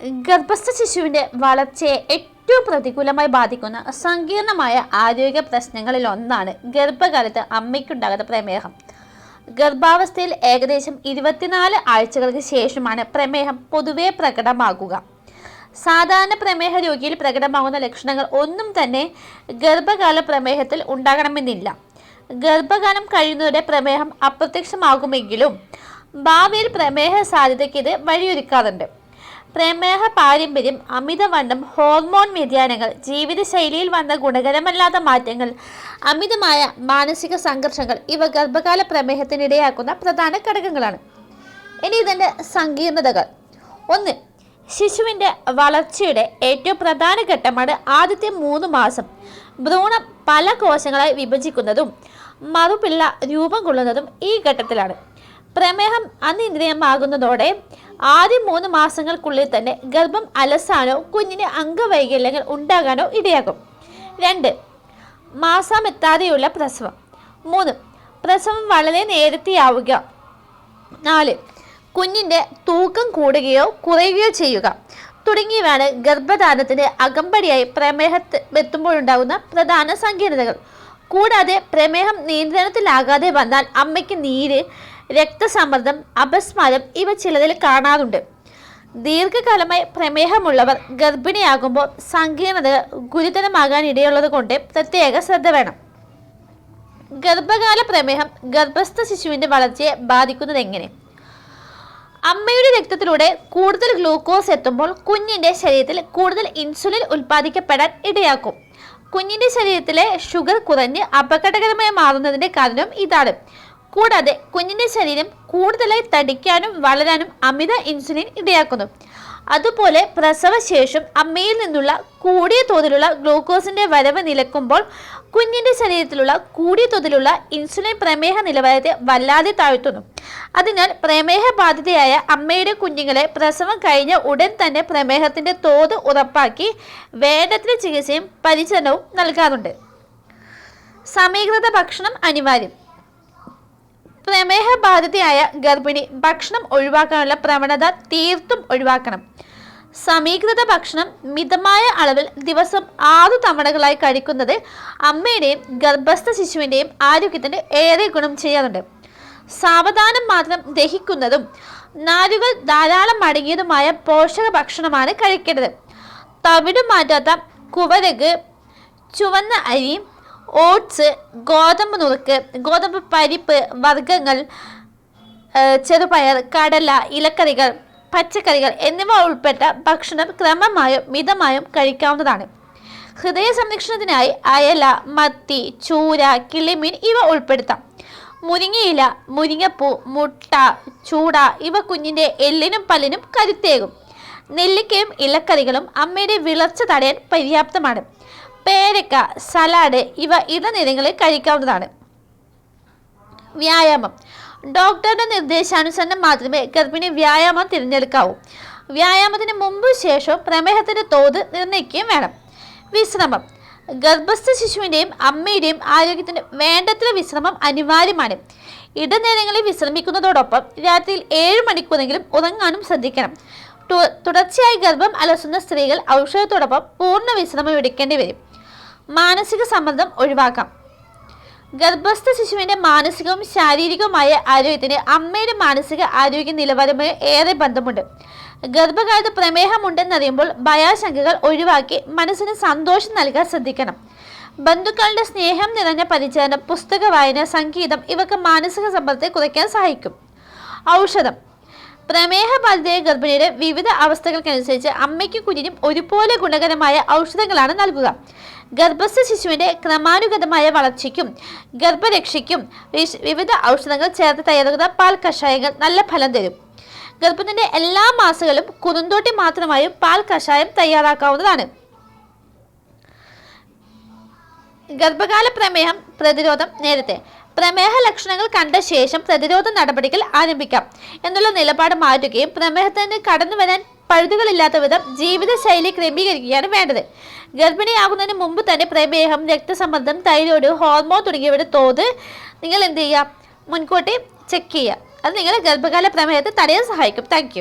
ഗർഭസ്ഥ ശിശുവിന്റെ വളർച്ചയെ ഏറ്റവും പ്രതികൂലമായി ബാധിക്കുന്ന സങ്കീർണമായ ആരോഗ്യ പ്രശ്നങ്ങളിൽ ഒന്നാണ് ഗർഭകാലത്ത് അമ്മയ്ക്കുണ്ടാകുന്ന പ്രമേഹം. ഗർഭാവസ്ഥയിൽ ഏകദേശം ഇരുപത്തിനാല് ആഴ്ചകൾക്ക് ശേഷമാണ് പ്രമേഹം പൊതുവെ പ്രകടമാകുക. സാധാരണ പ്രമേഹ രോഗിയിൽ പ്രകടമാകുന്ന ലക്ഷണങ്ങൾ ഒന്നും തന്നെ ഗർഭകാല പ്രമേഹത്തിൽ ഉണ്ടാകണമെന്നില്ല. ഗർഭകാലം കഴിയുന്നതോടെ പ്രമേഹം അപ്രത്യക്ഷമാകുമെങ്കിലും ഭാവിയിൽ പ്രമേഹ സാധ്യതയ്ക്ക് ഇത് വഴിയൊരുക്കാറുണ്ട്. പ്രമേഹ പാരമ്പര്യം അമിതവണ്ണം ഹോർമോൺ വ്യതിയാനങ്ങൾ ജീവിതശൈലിയിൽ വന്ന ഗുണകരമല്ലാത്ത മാറ്റങ്ങൾ അമിതമായ മാനസിക സംഘർഷങ്ങൾ ഇവ ഗർഭകാല പ്രമേഹത്തിനിടയാക്കുന്ന പ്രധാന ഘടകങ്ങളാണ്. ഇനി ഇതിന്റെ സങ്കീർണതകൾ. ഒന്ന് ശിശുവിന്റെ വളർച്ചയുടെ ഏറ്റവും പ്രധാന ഘട്ടമാണ് ആദ്യത്തെ മൂന്ന് മാസം. ഭ്രൂണം പല കോശങ്ങളായി വിഭജിക്കുന്നതും മറുപിള്ള രൂപം കൊള്ളുന്നതും ഈ ഘട്ടത്തിലാണ്. പ്രമേഹം അനിയന്ത്രിതമാകുന്നതോടെ ആദ്യ മൂന്ന് മാസങ്ങൾക്കുള്ളിൽ തന്നെ ഗർഭം അലസാനോ കുഞ്ഞിന് അംഗവൈകല്യങ്ങൾ ഉണ്ടാകാനോ ഇടയാകും. രണ്ട് മാസമെത്താതെയുള്ള പ്രസവം. മൂന്ന് പ്രസവം വളരെ നേരത്തെയാവുക. നാല് കുഞ്ഞിന്റെ തൂക്കം കൂടുകയോ കുറയുകയോ ചെയ്യുക. തുടങ്ങിയവയാണ് ഗർഭധാരണത്തിന് അകമ്പടിയായി പ്രമേഹത്ത് എത്തുമ്പോഴുണ്ടാകുന്ന പ്രധാന സങ്കീർണതകൾ കൂടാതെ പ്രമേഹം നിയന്ത്രണത്തിലാകാതെ വന്നാൽ അമ്മയ്ക്ക് നീര് രക്തസമ്മർദ്ദം അപസ്മാരം ഇവ ചിലതിൽ കാണാറുണ്ട്. ദീർഘകാലമായി പ്രമേഹമുള്ളവർ ഗർഭിണിയാകുമ്പോൾ സങ്കീർണതകൾ ഗുരുതരമാകാൻ ഇടയുള്ളത് കൊണ്ട് പ്രത്യേക ശ്രദ്ധ വേണം. ഗർഭകാല പ്രമേഹം ഗർഭസ്ഥ ശിശുവിന്റെ വളർച്ചയെ ബാധിക്കുന്നത് എങ്ങനെ? അമ്മയുടെ രക്തത്തിലൂടെ കൂടുതൽ ഗ്ലൂക്കോസ് എത്തുമ്പോൾ കുഞ്ഞിന്റെ ശരീരത്തിൽ കൂടുതൽ ഇൻസുലിൻ ഉൽപ്പാദിക്കപ്പെടാൻ ഇടയാക്കും. കുഞ്ഞിന്റെ ശരീരത്തിലെ ഷുഗർ കുറഞ്ഞ് അപകടകരമായി മാറുന്നതിന്റെ കാരണം ഇതാണ്. കൂടാതെ കുഞ്ഞിന്റെ ശരീരം കൂടുതലായി തടിക്കാനും വളരാനും അമിത ഇൻസുലിൻ ഇടയാക്കുന്നു. അതുപോലെ പ്രസവശേഷം അമ്മയിൽ നിന്നുള്ള കൂടിയ തോതിലുള്ള ഗ്ലൂക്കോസിന്റെ വരവ് നിലക്കുമ്പോൾ കുഞ്ഞിന്റെ ശരീരത്തിലുള്ള കൂടിയ തോതിലുള്ള ഇൻസുലിൻ പ്രമേഹ നിലവാരത്തെ വല്ലാതെ താഴ്ത്തുന്നു. അതിനാൽ പ്രമേഹ ബാധിതയായ അമ്മയുടെ കുഞ്ഞുങ്ങളെ പ്രസവം കഴിഞ്ഞ ഉടൻ തന്നെ പ്രമേഹത്തിന്റെ തോത് ഉറപ്പാക്കി വേണ്ടത്തിന് ചികിത്സയും പരിചരണവും നൽകാറുണ്ട്. സമീകൃത ഭക്ഷണം അനിവാര്യം. പ്രമേഹ ബാധിതയായ ഗർഭിണി ഭക്ഷണം ഒഴിവാക്കാനുള്ള പ്രവണത തീർത്തും ഒഴിവാക്കണം. സമീകൃത ഭക്ഷണം മിതമായ അളവിൽ ദിവസം ആറു തവണകളായി കഴിക്കുന്നത് അമ്മയുടെയും ഗർഭസ്ഥ ശിശുവിന്റെയും ആരോഗ്യത്തിന് ഏറെ ഗുണം ചെയ്യാറുണ്ട്. സാവധാനം മാത്രം ദഹിക്കുന്നതും നാരുകൾ ധാരാളം അടങ്ങിയതുമായ പോഷക ഭക്ഷണമാണ് കഴിക്കേണ്ടത്. തവിട് മാറ്റാത്ത കുവരക് ചുവന്ന അരി ഓട്സ് ഗോതമ്പ് നുറുക്ക് ഗോതമ്പ് പരിപ്പ് വർഗങ്ങൾ ചെറുപയർ കടല ഇലക്കറികൾ പച്ചക്കറികൾ എന്നിവ ഉൾപ്പെട്ട ഭക്ഷണം ക്രമമായും മിതമായും കഴിക്കാവുന്നതാണ്. ഹൃദയ സംരക്ഷണത്തിനായി അയല മത്തി ചൂര കിളിമീൻ ഇവ ഉൾപ്പെടുത്താം. മുരിങ്ങയില മുരിങ്ങപ്പൂ മുട്ട ചൂട ഇവ കുഞ്ഞിന്റെ എല്ലിനും പല്ലിനും കരുത്തേകും. നെല്ലിക്കയും ഇലക്കറികളും അമ്മയുടെ വിളർച്ച തടയാൻ പര്യാപ്തമാണ്. പേരക്ക സലാഡ് ഇവ ഇടനേരങ്ങളിൽ കഴിക്കാവുന്നതാണ്. വ്യായാമം. ഡോക്ടറുടെ നിർദ്ദേശാനുസരണം മാത്രമേ ഗർഭിണി വ്യായാമം തിരഞ്ഞെടുക്കാവൂ. വ്യായാമത്തിന് മുമ്പ് ശേഷവും പ്രമേഹത്തിന്റെ തോത് നിർണയിക്കുകയും വേണം. വിശ്രമം. ഗർഭസ്ഥ ശിശുവിന്റെയും അമ്മയുടെയും ആരോഗ്യത്തിന് വേണ്ടത്ര വിശ്രമം അനിവാര്യമാണ്. ഇടനേരങ്ങളിൽ വിശ്രമിക്കുന്നതോടൊപ്പം രാത്രിയിൽ ഏഴ് മണിക്കൂറെങ്കിലും ഉറങ്ങാനും ശ്രദ്ധിക്കണം. തുടർച്ചയായി ഗർഭം അലസുന്ന സ്ത്രീകൾ ഔഷധത്തോടൊപ്പം പൂർണ വിശ്രമം എടുക്കേണ്ടി വരും. മാനസിക സമ്മർദ്ദം ഒഴിവാക്കാം. ഗർഭസ്ഥ ശിശുവിന്റെ മാനസികവും ശാരീരികവുമായ ആരോഗ്യത്തിന് അമ്മയുടെ മാനസിക ആരോഗ്യ നിലവാരവുമായി ഏറെ ബന്ധമുണ്ട്. ഗർഭകാലത്ത് പ്രമേഹമുണ്ടെന്നറിയുമ്പോൾ ഭയാശങ്കകൾ ഒഴിവാക്കി മനസ്സിന് സന്തോഷം നൽകാൻ ശ്രദ്ധിക്കണം. ബന്ധുക്കളുടെ സ്നേഹം നിറഞ്ഞ പരിചരണം പുസ്തക വായന സംഗീതം ഇവക്ക് മാനസിക സമ്മർദ്ദത്തെ കുറയ്ക്കാൻ സഹായിക്കും. ഔഷധം പ്രമേഹ ബാധിതയായ ഗർഭിണിയുടെ വിവിധ അവസ്ഥകൾക്കനുസരിച്ച് അമ്മയ്ക്കും കുഞ്ഞിനും ഒരുപോലെ ഗുണകരമായ ഔഷധങ്ങളാണ് നൽകുക. ഗർഭസ്ഥ ശിശുവിന്റെ ക്രമാനുഗതമായ വളർച്ചയ്ക്കും ഗർഭരക്ഷയ്ക്കും വിവിധ ഔഷധങ്ങൾ ചേർത്ത് തയ്യാറാക്കുന്ന പാൽ കഷായങ്ങൾ നല്ല ഫലം തരും. ഗർഭത്തിന്റെ എല്ലാ മാസങ്ങളും കുറുന്തോട്ടി മാത്രമായും പാൽ കഷായം തയ്യാറാക്കാവുന്നതാണ്. ഗർഭകാല പ്രമേഹം പ്രതിരോധം നേരത്തെ. പ്രമേഹ ലക്ഷണങ്ങൾ കണ്ട ശേഷം പ്രതിരോധ നടപടികൾ ആരംഭിക്കാം. എന്നുള്ള നിലപാട് മാറ്റുകയും പ്രമേഹത്തിന് കടന്നു വരാൻ പഴുതുകളില്ലാത്ത വിധം ജീവിതശൈലി ക്രമീകരിക്കുകയാണ് വേണ്ടത്. ഗർഭിണിയാകുന്നതിന് മുമ്പ് തന്നെ പ്രമേഹം രക്തസമ്മർദ്ദം തൈറോയ്ഡ് ഹോർമോൺ തുടങ്ങിയവയുടെ തോത് നിങ്ങൾ എന്ത് ചെയ്യുക? മുൻകൂട്ടി ചെക്ക് ചെയ്യുക. അത് നിങ്ങളെ ഗർഭകാല പ്രമേഹത്തെ തടയാൻ സഹായിക്കും. താങ്ക്